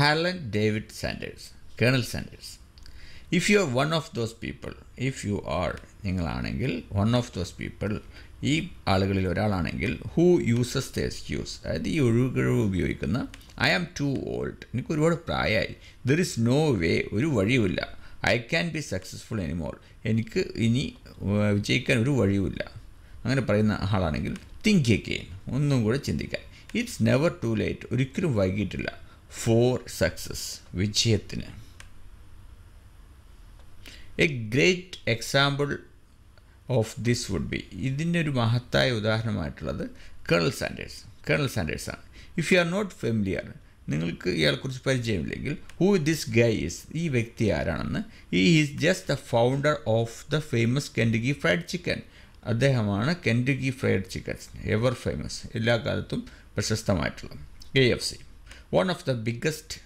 Harland David Sanders colonel Sanders if you are one of those people if you are നിങ്ങളാണെങ്കിൽ one of those people ഈ ആളുകളിൽ ഒരാളാണെങ്കിൽ who uses the excuse അതായത് ഈ ഒഴിവുകഴിവ് ഉപയോഗിക്കുന്ന I am to old എനിക്ക് ഒരുപാട് പ്രായമായി. ദർ ഇസ് നോ വേ ഒരു വഴിയുമില്ല. I can be successful anymore എനിക്ക് ഇനി വിജയിക്കാൻ ഒരു വഴിയുമില്ല. അങ്ങനെ പറയുന്ന ആളാണെങ്കിൽ തിങ്ക് അഗെയിൻ ഒന്നും കൂടെ ചിന്തിക്കാൻ. ഇറ്റ്സ് നെവർ ടു ലേറ്റ് ഒരിക്കലും വൈകിട്ടില്ല. ഫോർ സക്സസ് വിജയത്തിന്. A great example of this would be ഇതിന്റെ ഒരു മഹത്തായ ഉദാഹരണമായിട്ടുള്ളത് colonel Sanders colonel സാൻഡേഴ്സാണ് if you are not familiar നിങ്ങൾക്ക് ഇയാളെക്കുറിച്ച് പരിചയമില്ലെങ്കിൽ ഹൂ ദിസ് ഗൈ ഈസ് ഈ വ്യക്തി ആരാണെന്ന്? ഈ is just the founder of the famous Kentucky fried chicken അദ്ദേഹമാണ് Kentucky fried chicken ever famous എല്ലാ കാലത്തും പ്രശസ്തമായിട്ടുള്ളത്. K F C one of the biggest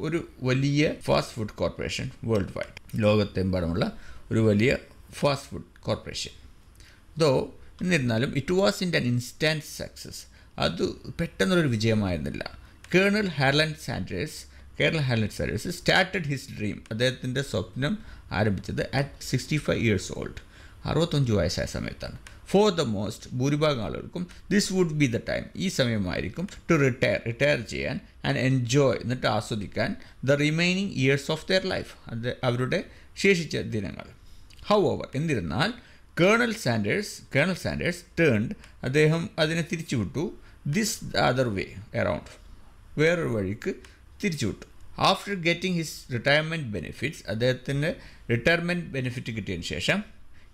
ഒരു വലിയ fast food corporation world wide ലോകത്തെമ്പാടുമുള്ള ഒരു വലിയ ഫാസ്റ്റ് ഫുഡ് കോർപ്പറേഷൻ ദോ എന്നിരുന്നാലും it was in an instant success അത് പെട്ടെന്നൊരു വിജയമായിരുന്നില്ല. Colonel Harland Sanders Kerala Harland Sanders started his dream അദ്ദേഹത്തിന്റെ സ്വപ്നം ആരംഭിച്ചത് at sixty five years old അറുപത്തഞ്ച് വയസ്സായ സമയത്താണ്. ഫോർ ദ മോസ്റ്റ് ഭൂരിഭാഗം ആളുകൾക്കും this would be the time ഈ സമയമായിരിക്കും ടു റിട്ടയർ റിട്ടയർ ചെയ്യാൻ ആൻഡ് എൻജോയ് എന്നിട്ട് ആസ്വദിക്കാൻ the remaining years of their life അത് അവരുടെ ശേഷിച്ച ദിനങ്ങൾ. ഹൗ ഓവർ എന്നിരുന്നാൽ colonel Sanders colonel Sanders turned അദ്ദേഹം അതിനെ തിരിച്ചുവിട്ടു. This the other way around വേറൊരു വഴിക്ക് തിരിച്ചുവിട്ടു. After getting his retirement benefits അദ്ദേഹത്തിന്റെ റിട്ടയർമെന്റ് ബെനിഫിറ്റ് കിട്ടിയതിന് ശേഷം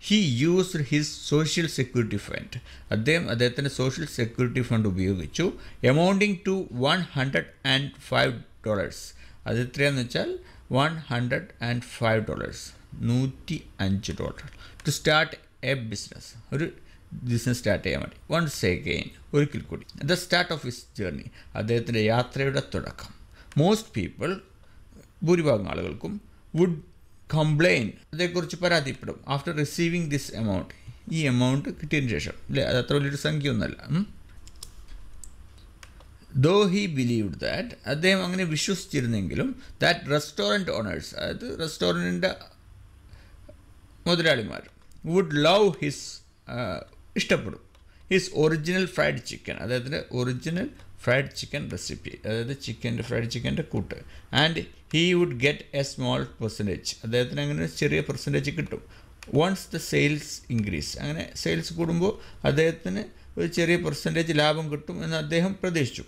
he used his social security fund അദ്ദേഹം അദ്ദേഹത്തിന്റെ സോഷ്യൽ സെക്യൂരിറ്റി ഫണ്ട് ഉപയോഗിച്ചു. Amounting to one hundred and five dollars അത് എത്രയാണെന്ന് വെച്ചാൽ one hundred and five dollars നൂറ്റി അഞ്ച് dollar. To start a business ഒരു ബിസിനസ് സ്റ്റാർട്ട് ചെയ്യാൻ വേണ്ടി. വൺസ് എഗെയിൻ ഒരിക്കൽ കൂടി. The start of his journey അദ്ദേഹത്തിന്റെ യാത്രയുടെ തുടക്കം. മോസ്റ്റ് പീപ്പിൾ ഭൂരിഭാഗം ആളുകൾക്കും വുഡ് കംപ്ലൈൻ അതേക്കുറിച്ച് പരാതിപ്പെടും. ആഫ്റ്റർ റിസീവിങ് ദിസ് എമൗണ്ട് ഈ എമൗണ്ട് കിട്ടിയതിന് ശേഷം അല്ലേ? അത് അത്ര വലിയൊരു സംഖ്യ ഒന്നുമല്ല ദോ ഹി ബിലീവ്ഡ് ദാറ്റ് അദ്ദേഹം അങ്ങനെ വിശ്വസിച്ചിരുന്നെങ്കിലും ദാറ്റ് റെസ്റ്റോറന്റ് ഓണേഴ്സ് അതായത് റെസ്റ്റോറന്റിന്റെ മുതലാളിമാർ വുഡ് ലവ് ഹിസ് ഇഷ്ടപ്പെടും. ഹിസ് ഒറിജിനൽ ഫ്രൈഡ് ചിക്കൻ അദ്ദേഹത്തിന്റെ ഒറിജിനൽ ഫ്രൈഡ് ചിക്കൻ റെസിപ്പി അതായത് ചിക്കന്റെ ഫ്രൈഡ് ചിക്കന്റെ കൂട്ട്. And he would get a small percentage അദ്ദേഹത്തിന് അങ്ങനെ ചെറിയ പെർസെന്റേജ് കിട്ടും. വൺസ് ദ സെയിൽസ് ഇൻക്രീസ് അങ്ങനെ സെയിൽസ് കൂടുമ്പോൾ അദ്ദേഹത്തിന് ഒരു ചെറിയ പെർസെന്റേജ് ലാഭം കിട്ടും എന്ന് അദ്ദേഹം പ്രതീക്ഷിച്ചു.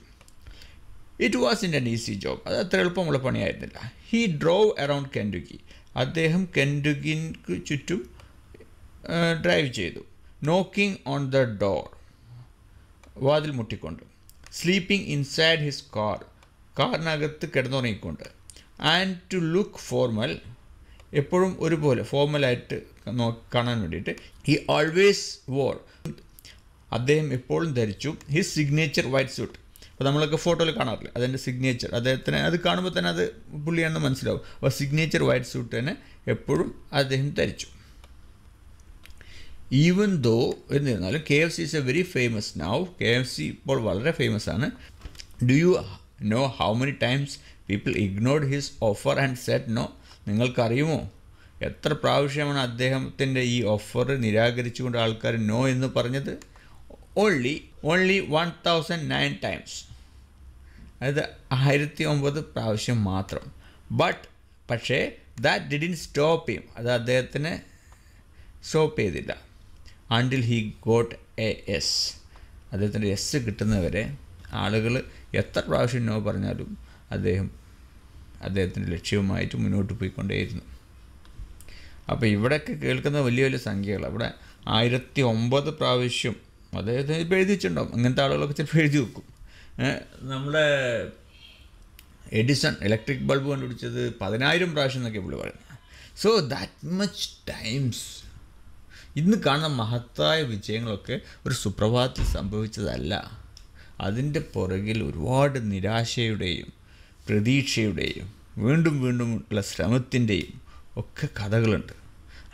It was in an easy job അത് അത്ര എളുപ്പമുള്ള പണിയായിരുന്നില്ല. ഹീ ഡ്രോവ് അറൗണ്ട് കെൻഡുക്കി അദ്ദേഹം കെൻഡുക്കിക്ക് ചുറ്റും ഡ്രൈവ് ചെയ്തു. നോക്കിംഗ് ഓൺ ദ ഡോർ വാതിൽ മുട്ടിക്കൊണ്ട്. സ്ലീപ്പിംഗ് ഇൻസൈഡ് ഹിസ് കാർ കാറിനകത്ത് കിടന്നുറങ്ങിക്കൊണ്ട്. ആൻഡ് ടു ലുക്ക് ഫോർമൽ എപ്പോഴും ഒരുപോലെ ഫോർമലായിട്ട് നോ കാണാൻ വേണ്ടിയിട്ട് ഹി ഓൾവേസ് വോർ അദ്ദേഹം എപ്പോഴും ധരിച്ചു. ഹിസ് സിഗ്നേച്ചർ വൈറ്റ് സ്യൂട്ട് അപ്പോൾ നമ്മളൊക്കെ ഫോട്ടോയിൽ കാണാറില്ല? അതിന്റെ സിഗ്നേച്ചർ അദ്ദേഹത്തിന് അത് കാണുമ്പോൾ തന്നെ അത് പുള്ളിയാണെന്ന് മനസ്സിലാവും. അപ്പോൾ സിഗ്നേച്ചർ വൈറ്റ് സ്യൂട്ട് തന്നെ എപ്പോഴും അദ്ദേഹം ധരിച്ചു. ഈവൻ ദോ എന്നിരുന്നാലും K F C is a very famous now K F C ഇപ്പോൾ വളരെ ഫേമസ് ആണ്. Do you know how many times people ignored his offer and said no നിങ്ങൾക്കറിയുമോ? എത്ര പ്രാവശ്യമാണ് അദ്ദേഹത്തിന്റെ ഈ ഓഫർ നിരാകരിച്ചുകൊണ്ട് ആൾക്കാർ നോ എന്ന് പറഞ്ഞത്? Only only one thousand nine times അതായത് ആയിരത്തി ഒമ്പത് പ്രാവശ്യം മാത്രം. ബട്ട് പക്ഷേ ദാറ്റ് ഡിഡിൻ സ്റ്റോപ്പ് ചെയ്യും അത് അദ്ദേഹത്തിന് സ്റ്റോപ്പ് ചെയ്തില്ല. Until he got a yes അദ്ദേഹത്തിന്റെ എസ് കിട്ടുന്നവരെ ആളുകൾ എത്ര പ്രാവശ്യം നോ പറഞ്ഞാലും അദ്ദേഹം അദ്ദേഹത്തിന്റെ ലക്ഷ്യവുമായിട്ട് മുന്നോട്ട് പോയിക്കൊണ്ടേയിരുന്നു. അപ്പോൾ ഇവിടെയൊക്കെ കേൾക്കുന്ന വലിയ വലിയ സംഖ്യകൾ അവിടെ ആയിരത്തി ഒമ്പത് പ്രാവശ്യം അദ്ദേഹത്തിന് ഇപ്പോൾ എഴുതിയിട്ടുണ്ടാവും. അങ്ങനത്തെ ആളുകളൊക്കെ ചിലപ്പോൾ എഴുതി വെക്കും. നമ്മുടെ എഡിസൺ ഇലക്ട്രിക് ബൾബ് കണ്ടുപിടിച്ചത് പതിനായിരം പ്രാവശ്യം എന്നൊക്കെ പുള്ളി പറയുന്നത്. സോ ദാറ്റ് മച്ച് ടൈംസ് ഇന്ന് കാണുന്ന മഹത്തായ വിജയങ്ങളൊക്കെ ഒരു സുപ്രഭാതത്തിൽ സംഭവിച്ചതല്ല. അതിന്റെ പുറകിൽ ഒരുപാട് നിരാശയുടെയും പ്രതീക്ഷയുടെയും വീണ്ടും വീണ്ടും ഉള്ള ശ്രമത്തിന്റെയും ഒക്കെ കഥകളുണ്ട്.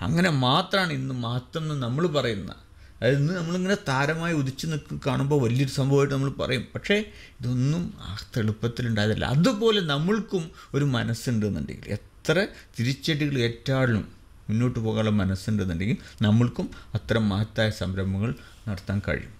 അങ്ങനെ മാത്രമാണ് ഇന്ന് മഹത്വം എന്ന് നമ്മൾ പറയുന്ന അതായത് ഇന്ന് നമ്മളിങ്ങനെ താരമായി ഉദിച്ചു നിൽക്കും കാണുമ്പോൾ വലിയൊരു സംഭവമായിട്ട് നമ്മൾ പറയും. പക്ഷേ ഇതൊന്നും ആ തെളുപ്പത്തിലുണ്ടായതല്ല അതുപോലെ നമ്മൾക്കും ഒരു മനസ്സുണ്ടെന്നുണ്ടെങ്കിൽ എത്ര തിരിച്ചടികൾ ഏറ്റാളും മുന്നോട്ട് പോകാനുള്ള മനസ്സുണ്ടെന്നുണ്ടെങ്കിൽ നമ്മൾക്കും അത്തരം മഹത്തായ സംരംഭങ്ങൾ നടത്താൻ കഴിയും.